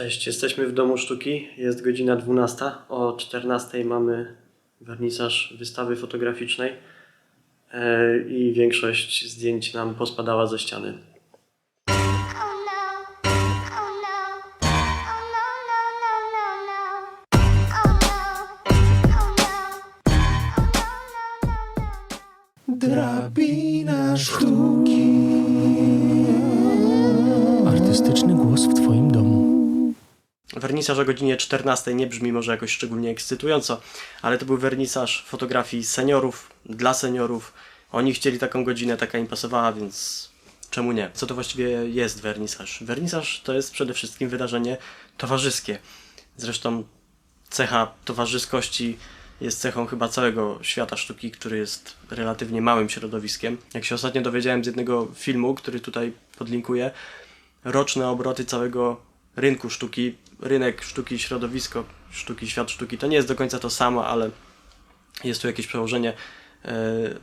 Cześć, jesteśmy w Domu Sztuki. Jest godzina 12. O 14 mamy wernisaż wystawy fotograficznej e, i większość zdjęć nam pospadała ze ściany. Oh no. Oh Wernisaż o godzinie 14 nie brzmi może jakoś szczególnie ekscytująco, ale to był wernisaż fotografii seniorów, dla seniorów. Oni chcieli taką godzinę, taka im pasowała, więc czemu nie? Co to właściwie jest wernisaż? Wernisaż to jest przede wszystkim wydarzenie towarzyskie. Zresztą cecha towarzyskości jest cechą chyba całego świata sztuki, który jest relatywnie małym środowiskiem. Jak się ostatnio dowiedziałem z jednego filmu, który tutaj podlinkuję, roczne obroty całego rynku sztuki, rynek sztuki, środowisko sztuki, świat sztuki, to nie jest do końca to samo, ale jest tu jakieś przełożenie.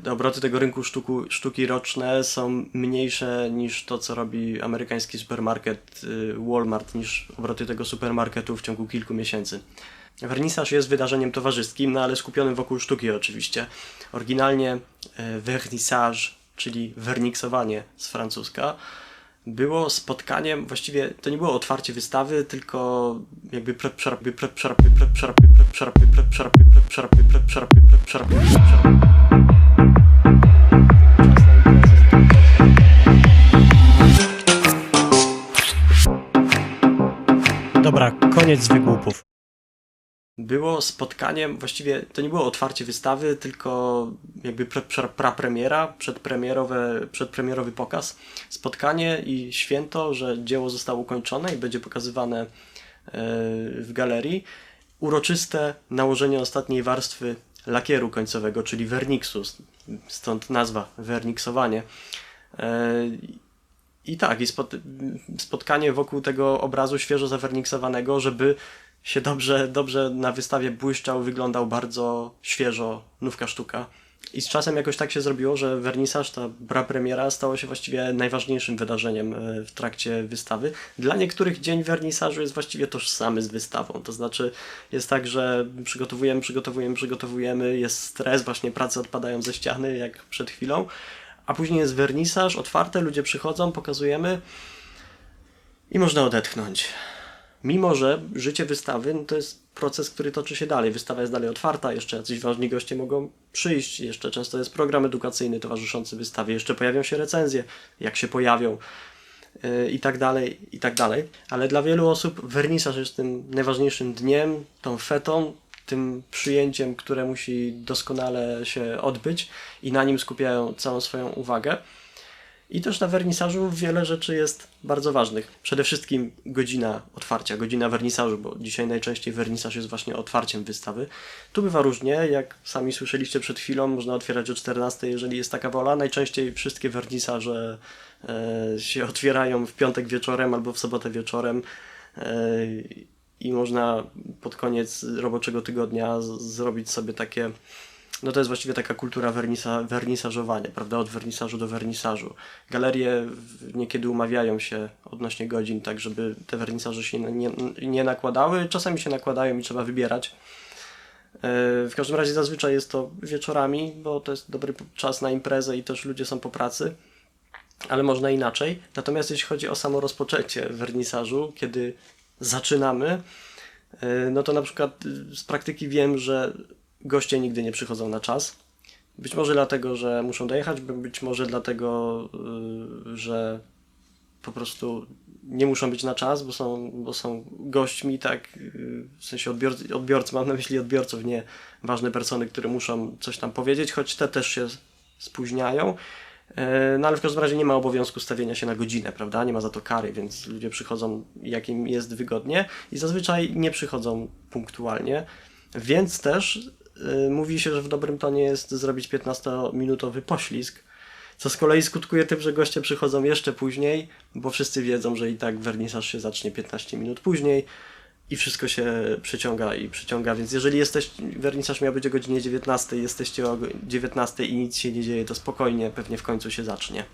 E, Obroty tego rynku sztuku, sztuki roczne są mniejsze niż to, co robi amerykański supermarket y, Walmart, niż obroty tego supermarketu w ciągu kilku miesięcy. Wernisaż jest wydarzeniem towarzyskim, no ale skupionym wokół sztuki oczywiście. Oryginalnie vernissage, czyli werniksowanie z francuska, było spotkaniem, właściwie to nie było otwarcie wystawy, tylko jakby przerapy, pre- przerapy, pre- przerapy, pre- przerapy, pre- przerapy. Dobra, koniec wygłupów. Było spotkaniem, właściwie to nie było otwarcie wystawy, tylko jakby pre, pre, prapremiera, przedpremierowe, przedpremierowy pokaz. Spotkanie i święto, że dzieło zostało ukończone i będzie pokazywane e, w galerii. Uroczyste nałożenie ostatniej warstwy lakieru końcowego, czyli werniksu, stąd nazwa werniksowanie. E, i tak, i spot, spotkanie wokół tego obrazu świeżo zawerniksowanego, żeby się dobrze, dobrze na wystawie błyszczał, wyglądał bardzo świeżo, nówka sztuka. I z czasem jakoś tak się zrobiło, że wernisaż, ta bra premiera stało się właściwie najważniejszym wydarzeniem e, w trakcie wystawy. Dla niektórych dzień wernisażu jest właściwie tożsamy z wystawą. To znaczy jest tak, że przygotowujemy, przygotowujemy, przygotowujemy, jest stres, właśnie prace odpadają ze ściany, jak przed chwilą. A później jest wernisaż, otwarte, ludzie przychodzą, pokazujemy i można odetchnąć. Mimo, że życie wystawy no to jest proces, który toczy się dalej. Wystawa jest dalej otwarta, jeszcze jacyś ważni goście mogą przyjść, jeszcze często jest program edukacyjny towarzyszący wystawie, jeszcze pojawią się recenzje, jak się pojawią yy, i tak dalej, i tak dalej. Ale dla wielu osób wernisaż jest tym najważniejszym dniem, tą fetą, tym przyjęciem, które musi doskonale się odbyć i na nim skupiają całą swoją uwagę. I też na wernisażu wiele rzeczy jest bardzo ważnych. Przede wszystkim godzina otwarcia, godzina wernisażu, bo dzisiaj najczęściej wernisaż jest właśnie otwarciem wystawy. Tu bywa różnie, jak sami słyszeliście przed chwilą, można otwierać o 14, jeżeli jest taka wola. Najczęściej wszystkie wernisaże e, się otwierają w piątek wieczorem albo w sobotę wieczorem. E, I można pod koniec roboczego tygodnia z- zrobić sobie takie no to jest właściwie taka kultura wernisa, wernisażowania, prawda? Od wernisażu do wernisażu. Galerie niekiedy umawiają się odnośnie godzin, tak żeby te wernisaże się nie, nie nakładały. Czasami się nakładają i trzeba wybierać. E, W każdym razie zazwyczaj jest to wieczorami, bo to jest dobry czas na imprezę i też ludzie są po pracy, ale można inaczej. Natomiast jeśli chodzi o samo rozpoczęcie wernisażu, kiedy zaczynamy, e, no to na przykład z praktyki wiem, że goście nigdy nie przychodzą na czas. Być może dlatego, że muszą dojechać, by- być może dlatego, y, że po prostu nie muszą być na czas, bo są, bo są gośćmi, tak, y, w sensie odbiorcy, odbiorcy, mam na myśli odbiorców, nie ważne persony, które muszą coś tam powiedzieć, choć te też się spóźniają. E, No ale w każdym razie nie ma obowiązku stawienia się na godzinę, prawda? Nie ma za to kary, więc ludzie przychodzą jak im jest wygodnie i zazwyczaj nie przychodzą punktualnie. Więc też mówi się, że w dobrym tonie jest zrobić 15-minutowy poślizg, co z kolei skutkuje tym, że goście przychodzą jeszcze później, bo wszyscy wiedzą, że i tak wernisaż się zacznie 15 minut później i wszystko się przeciąga i przeciąga, więc jeżeli jesteś, wernisaż miał być o godzinie 19, jesteście o go- 19 i nic się nie dzieje, to spokojnie, pewnie w końcu się zacznie.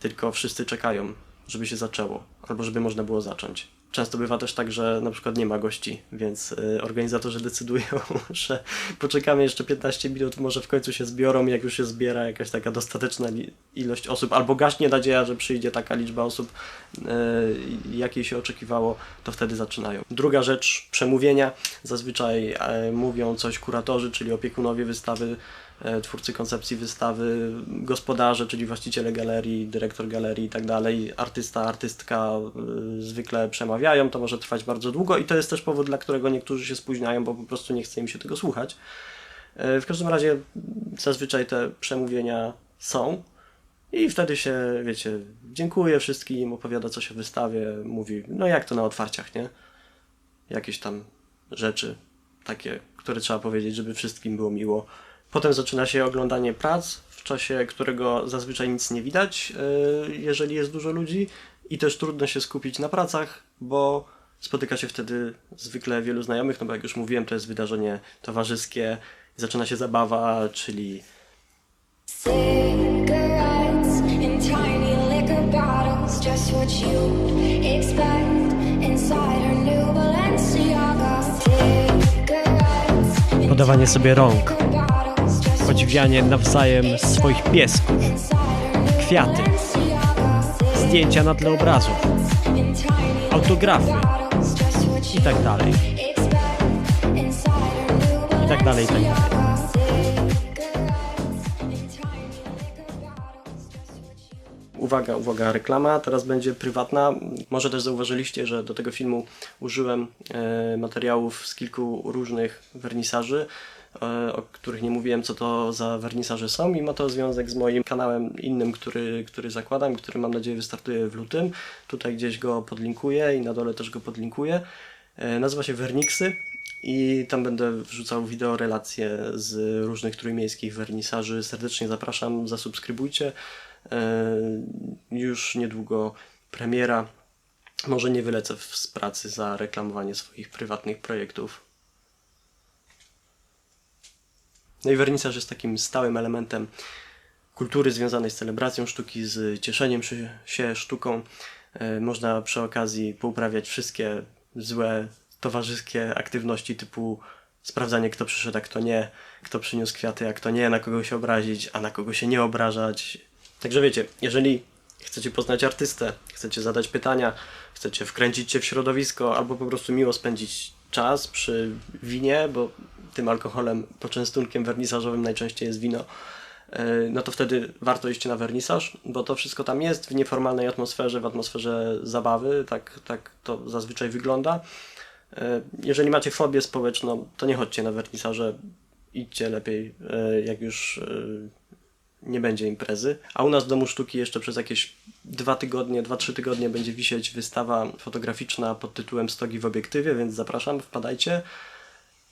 Tylko wszyscy czekają, żeby się zaczęło, albo żeby można było zacząć. Często bywa też tak, że na przykład nie ma gości, więc y, organizatorzy decydują, że poczekamy jeszcze 15 minut, może w końcu się zbiorą jak już się zbiera jakaś taka dostateczna ilość osób, albo gaśnie nadzieja, że przyjdzie taka liczba osób, y, jakiej się oczekiwało, to wtedy zaczynają. Druga rzecz, przemówienia. Zazwyczaj e, mówią coś kuratorzy, czyli opiekunowie wystawy, e, twórcy koncepcji wystawy, gospodarze, czyli właściciele galerii, dyrektor galerii i tak dalej, artysta, artystka y, zwykle przemawiają, to może trwać bardzo długo i to jest też powód, dla którego niektórzy się spóźniają, bo po prostu nie chce im się tego słuchać. E, W każdym razie zazwyczaj te przemówienia są i wtedy się, wiecie, dziękuję wszystkim, opowiada coś o wystawie, mówi, no jak to na otwarciach, nie? Jakieś tam rzeczy takie, które trzeba powiedzieć, żeby wszystkim było miło. Potem zaczyna się oglądanie prac, w czasie którego zazwyczaj nic nie widać, yy, jeżeli jest dużo ludzi i też trudno się skupić na pracach, bo spotyka się wtedy zwykle wielu znajomych, no bo jak już mówiłem, to jest wydarzenie towarzyskie, zaczyna się zabawa, czyli Cigarettes in tiny liquor bottles, just what you'd expect inside her new Balenciaga. Cigarettes in Podawanie sobie rąk, liquor bottles, just what podziwianie nawzajem swoich piesków, kwiaty. Zdjęcia na tle obrazów autografy i tak dalej. I tak dalej, i tak dalej. Uwaga, uwaga, reklama teraz będzie prywatna. Może też zauważyliście, że do tego filmu użyłem e, materiałów z kilku różnych wernisaży, o których nie mówiłem, co to za wernisaże są i ma to związek z moim kanałem innym, który, który zakładam, który mam nadzieję wystartuje w lutym. Tutaj gdzieś go podlinkuję i na dole też go podlinkuję. E, nazywa się Werniksy i tam będę wrzucał wideo relacje z różnych trójmiejskich wernisaży. Serdecznie zapraszam, zasubskrybujcie. E, Już niedługo premiera. Może nie wylecę z pracy za reklamowanie swoich prywatnych projektów. No i wernisaż jest takim stałym elementem kultury związanej z celebracją sztuki, z cieszeniem się- sztuką. E, Można przy okazji pouprawiać wszystkie złe towarzyskie aktywności typu sprawdzanie kto przyszedł, a kto nie, kto przyniósł kwiaty, a kto nie, na kogo się obrazić, a na kogo się nie obrażać. Także wiecie, jeżeli chcecie poznać artystę, chcecie zadać pytania, chcecie wkręcić się w środowisko albo po prostu miło spędzić czas przy winie, bo tym alkoholem, poczęstunkiem wernisażowym najczęściej jest wino, e, no to wtedy warto iść na wernisaż, bo to wszystko tam jest w nieformalnej atmosferze, w atmosferze zabawy, tak, tak to zazwyczaj wygląda. E, Jeżeli macie fobię społeczną, to nie chodźcie na wernisaże, idźcie lepiej, e, jak już nie będzie imprezy. A u nas w Domu Sztuki jeszcze przez jakieś dwa tygodnie, dwa, trzy tygodnie będzie wisieć wystawa fotograficzna pod tytułem Stogi w obiektywie, więc zapraszam, wpadajcie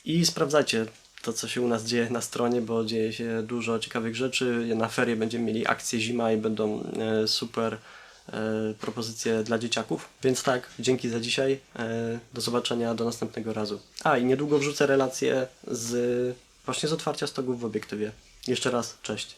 i sprawdzajcie to, co się u nas dzieje na stronie, bo dzieje się dużo ciekawych rzeczy. Na ferie będziemy mieli akcję zima i będą e, super e, propozycje dla dzieciaków. Więc tak, dzięki za dzisiaj. E, do zobaczenia, do następnego razu. A i niedługo wrzucę relację z właśnie z otwarcia stogów w obiektywie. Jeszcze raz, cześć.